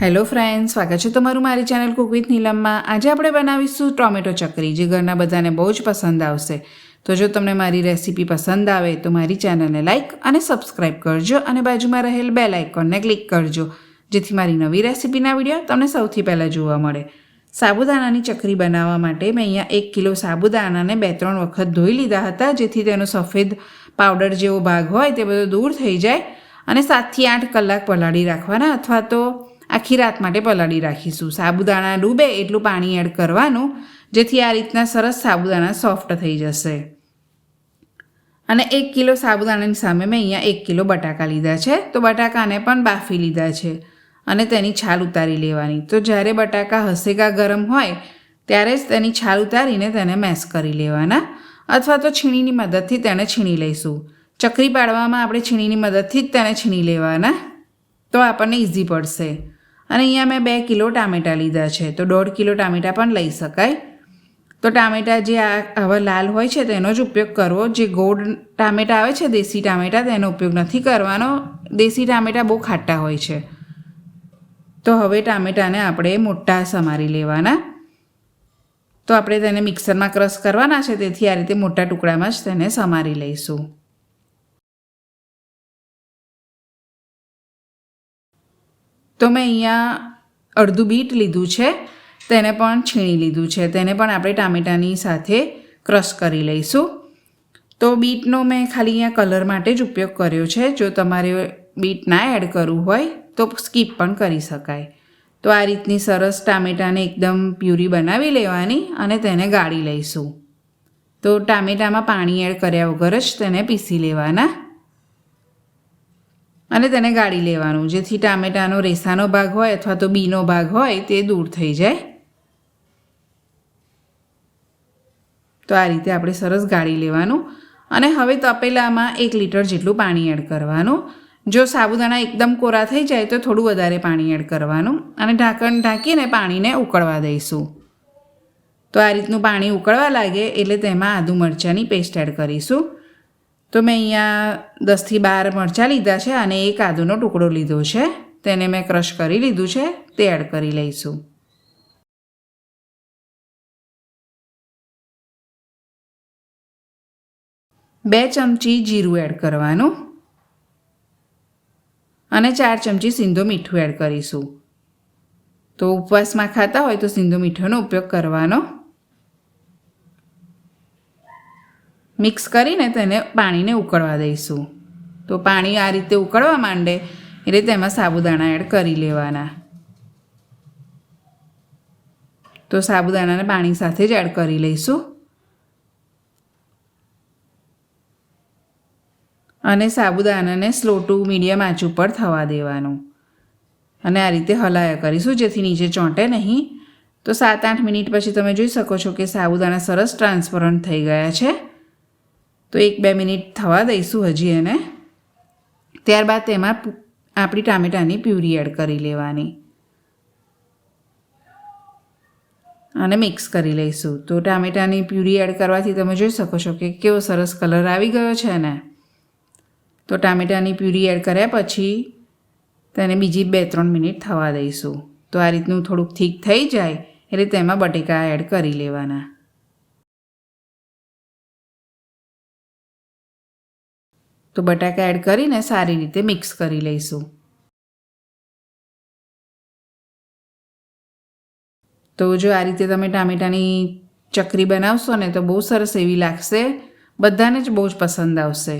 Hello friend સ્વાગત છે તમારું મારી ચેનલ કુક વિથ નીલમમાં. આજે આપણે બનાવીશું ટોમેટો ચકરી, જે ઘરના બધાને બહુ જ પસંદ આવશે. તો જો તમને મારી રેસીપી પસંદ આવે, તો મારી ચેનલને લાઇક અને સબસ્ક્રાઇબ કરજો અને બાજુમાં રહેલ બેલ આઇકોનને ક્લિક કરજો, જેથી મારી નવી રેસીપીના વીડિયો તમને સૌથી પહેલાં જોવા મળે. સાબુદાણાની ચકરી બનાવવા માટે મેં અહીંયા એક કિલો સાબુદાણાને બે ત્રણ વખત ધોઈ લીધા હતા, જેથી તેનો સફેદ પાવડર જેવો ભાગ હોય તે બધો દૂર થઈ જાય અને સાતથી આઠ કલાક પલાળી રાખવાના અથવા તો આખી રાત માટે પલાળી રાખીશું. સાબુદાણા ડૂબે એટલું પાણી એડ કરવાનું, જેથી આ રીતના સરસ સાબુદાણા સોફ્ટ થઈ જશે. અને એક કિલો સાબુદાણાની સામે મેં અહીંયા એક કિલો બટાકા લીધા છે. તો બટાકાને પણ બાફી લીધા છે અને તેની છાલ ઉતારી લેવાની. તો જ્યારે બટાકા હસેકા ગરમ હોય, ત્યારે જ તેની છાલ ઉતારીને તેને મેશ કરી લેવાના. અથવા તો છીણીની મદદથી તેને છીણી લઈશું. ચકરી પાડવામાં આપણે છીણીની મદદથી જ તેને છીણી લેવાના. તો આપણને ઇઝી પડશે. અને અહીંયા મેં બે કિલો ટામેટાં લીધા છે, તો દોઢ કિલો ટામેટાં પણ લઈ શકાય. તો ટામેટાં જે આ, હવે લાલ હોય છે તેનો જ ઉપયોગ કરવો. જે ગોળ ટામેટાં આવે છે, દેશી ટામેટાં તેનો ઉપયોગ નથી કરવાનો. દેશી ટામેટાં બહુ ખાટા હોય છે. તો હવે ટામેટાને આપણે મોટા સમારી લેવાના. તો આપણે તેને મિક્સરમાં ક્રશ કરવાના છે, તેથી આ રીતે મોટા ટુકડામાં જ તેને સમારી લઈશું. તો મેં અહીંયા અડધું બીટ લીધું છે, તેને પણ છીણી લીધું છે. તેને પણ આપણે ટામેટાની સાથે ક્રશ કરી લઈશું. તો બીટનો મેં ખાલી અહીંયા કલર માટે જ ઉપયોગ કર્યો છે. જો તમારે બીટ ના એડ કરવું હોય, તો સ્કીપ પણ કરી શકાય. તો આ રીતની સરસ ટામેટાને એકદમ પ્યુરી બનાવી લેવાની અને તેને ગાળી લઈશું. તો ટામેટામાં પાણી એડ કર્યા વગર જ તેને પીસી લેવાના. અને તેને ગાળી લેવાનું. જેથી ટામેટાનો રેસાનો ભાગ હોય અથવા તો બીનો ભાગ હોય તે દૂર થઈ જાય. તો આ રીતે આપણે સરસ ગાળી લેવાનું. અને હવે તપેલામાં એક લીટર જેટલું પાણી એડ કરવાનું. જો સાબુદાણા એકદમ કોરા થઈ જાય તો થોડું વધારે પાણી એડ કરવાનું. અને ઢાંકણ ઢાંકીને પાણીને ઉકળવા દઈશું. તો આ રીતનું પાણી ઉકળવા લાગે એટલે તેમાં આદુ મરચાંની પેસ્ટ એડ કરીશું. તો મેં અહીંયા દસથી બાર મરચાં લીધા છે અને એક આદુનો ટુકડો લીધો છે. તેને મેં ક્રશ કરી લીધું છે. તે એડ કરી લઈશું. બે ચમચી જીરું એડ કરવાનું અને ચાર ચમચી સિંધો મીઠું એડ કરીશું. તો ઉપવાસમાં ખાતા હોય તો સિંધો મીઠાનો ઉપયોગ કરવાનો. મિક્સ કરીને તેને પાણીને ઉકળવા દઈશું. તો પાણી આ રીતે ઉકળવા માંડે એટલે તેમાં સાબુદાણા એડ કરી લેવાના. તો સાબુદાણાને પાણી સાથે જ એડ કરી લઈશું. અને સાબુદાણાને સ્લો ટુ મીડિયમ આંચ ઉપર થવા દેવાનું. અને આ રીતે હલાયા કરીશું, જેથી નીચે ચોંટે નહીં. તો સાત આઠ મિનિટ પછી તમે જોઈ શકો છો કે સાબુદાણા સરસ ટ્રાન્સપરન્ટ થઈ ગયા છે. તો એક બે મિનિટ થવા દઈશું હજી એને. ત્યારબાદ તેમાં આપણી ટામેટાની પ્યુરી એડ કરી લેવાની. અને મિક્સ કરી લઈશું. તો ટામેટાની પ્યુરી એડ કરવાથી તમે જોઈ શકો છો કે કેવો સરસ કલર આવી ગયો છે ને. તો ટામેટાની પ્યુરી એડ કર્યા પછી તેને બીજી બે ત્રણ મિનિટ થવા દઈશું. તો આ રીતનું થોડુંક થીક થઈ જાય એટલે તેમાં બટેકા એડ કરી લેવાના. તો બટાકા એડ કરીને સારી રીતે મિક્સ કરી લઈશું. તો જો આ રીતે તમે ટામેટાની ચકરી બનાવશો ને તો બહુ સરસ એવી લાગશે. બધાને જ બહુ જ પસંદ આવશે.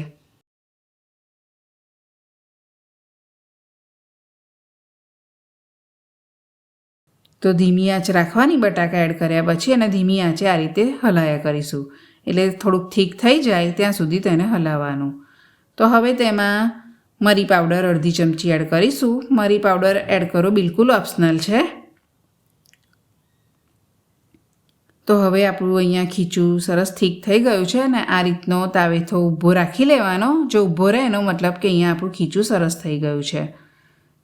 તો ધીમી આંચ રાખવાની બટાકા એડ કર્યા પછી અને ધીમી આંચે આ રીતે હલાયા કરીશું. એટલે થોડુંક ઠીક થઈ જાય ત્યાં સુધી તેને હલાવવાનું. તો હવે તેમાં મરી પાવડર અડધી ચમચી એડ કરીશું. મરી પાવડર એડ કરો, બિલકુલ ઓપ્શનલ છે. તો હવે આપણું અહીંયા ખીચું સરસ ઠીક થઈ ગયું છે અને આ રીતનો તાવેથો ઊભો રાખી લેવાનો. જો ઊભો રહે એનો મતલબ કે અહીંયા આપણું ખીચું સરસ થઈ ગયું છે.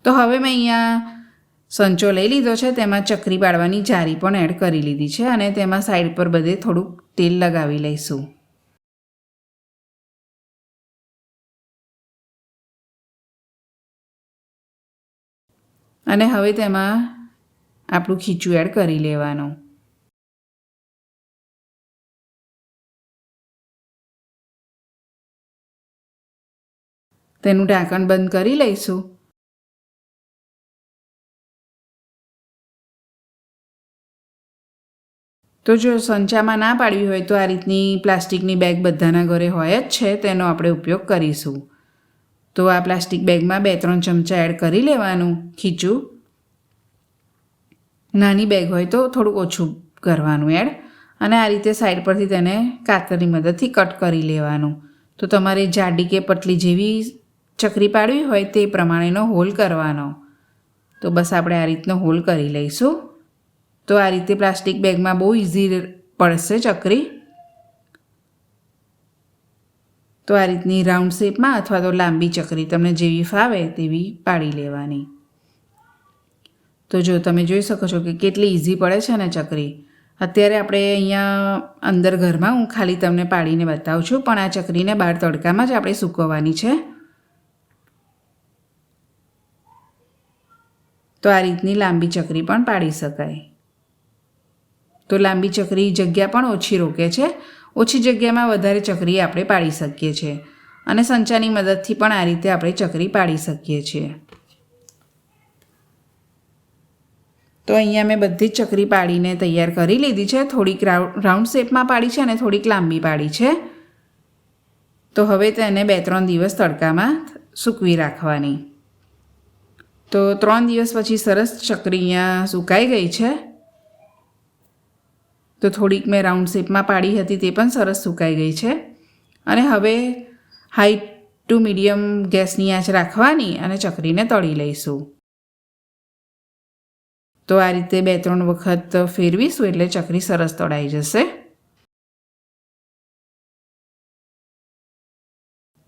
તો હવે મેં અહીંયા સંચો લઈ લીધો છે, તેમાં ચકરી પાડવાની જારી પણ એડ કરી લીધી છે અને તેમાં સાઈડ પર બધે થોડુંક તેલ લગાવી લઈશું. અને હવે તેમાં આપણું ખીચું એડ કરી લેવાનું. તેનું ઢાંકણ બંધ કરી લઈશું. તો જો સંચામાં ના પાડવી હોય તો આ રીતની પ્લાસ્ટિકની બેગ બધાના ઘરે હોય જ છે, તેનો આપણે ઉપયોગ કરીશું. તો આ પ્લાસ્ટિક બેગમાં બે, ત્રણ ચમચા એડ કરી લેવાનું, ખીચું. નાની બેગ હોય તો થોડુંક ઓછું કરવાનું એડ. અને આ રીતે સાઈડ પરથી તેને કાતરની મદદથી કટ કરી લેવાનું. તો તમારે જાડી કે પતલી જેવી ચકરી પાડવી હોય તે પ્રમાણેનો હોલ કરવાનો. તો બસ આપણે આ રીતનો હોલ કરી લઈશું. તો આ રીતે પ્લાસ્ટિક બેગમાં બહુ ઇઝી પડશે ચકરી. તો આ રીતની રાઉન્ડ શેપમાં અથવા તો લાંબી ચકરી તમને જેવી ફાવે તેવી પાડી લેવાની. તો જો તમે જોઈ શકો છો કે કેટલી ઇઝી પડે છે ને ચકરી. અત્યારે આપણે અહીંયા અંદર ઘરમાં હું ખાલી તમને પાડીને બતાવું છું, પણ આ ચકરીને બહાર તડકામાં જ આપણે સૂકવવાની છે. તો આ રીતની લાંબી ચકરી પણ પાડી શકાય. તો લાંબી ચકરી જગ્યા પણ ઓછી રોકે છે. ઓછી જગ્યામાં વધારે ચકરી આપણે પાડી શકીએ છીએ અને સંચાની મદદથી પણ આ રીતે આપણે ચકરી પાડી શકીએ છીએ. તો અહીંયા મેં બધી જ ચકરી પાડીને તૈયાર કરી લીધી છે. થોડીક રાઉન્ડ શેપમાં પાડી છે અને થોડીક લાંબી પાડી છે. તો હવે તેને બે ત્રણ દિવસ તડકામાં સૂકવી રાખવાની. તો ત્રણ દિવસ પછી સરસ ચકરી અહીંયા સુકાઈ ગઈ છે. તો થોડીક મેં રાઉન્ડ શેપમાં પાડી હતી તે પણ સરસ સુકાઈ ગઈ છે. અને હવે હાઈ ટુ મીડિયમ ગેસની આંચ રાખવાની અને ચકરીને તળી લઈશું. તો આ રીતે બે ત્રણ વખત ફેરવીશું એટલે ચકરી સરસ તળાઈ જશે.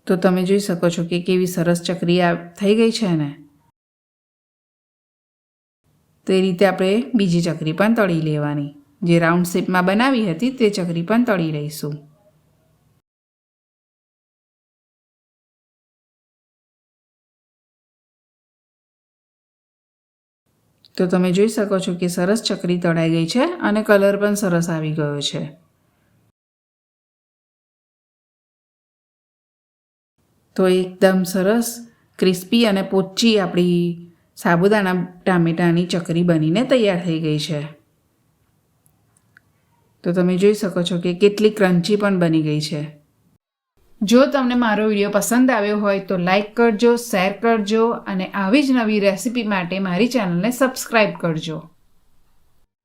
તો તમે જોઈ શકો છો કે કેવી સરસ ચકરી આ થઈ ગઈ છે ને? તો એ રીતે આપણે બીજી ચકરી પણ તળી લેવાની. જે રાઉન્ડ શેપમાં બનાવી હતી તે ચકરી પણ તળી લઈશું. તો તમે જોઈ શકો છો કે સરસ ચકરી તળાઈ ગઈ છે અને કલર પણ સરસ આવી ગયો છે. તો એકદમ સરસ, ક્રિસ્પી અને પોચી આપણી સાબુદાણા ટામેટાની ચકરી બનીને તૈયાર થઈ ગઈ છે. તો તમે જોઈ શકો છો કે કેટલી ક્રન્ચી પણ બની ગઈ છે. જો તમને મારો વીડિયો પસંદ આવ્યો હોય તો લાઈક કરજો, શેર કરજો અને આવી જ નવી રેસિપી માટે મારી ચેનલને સબસ્ક્રાઈબ કરજો.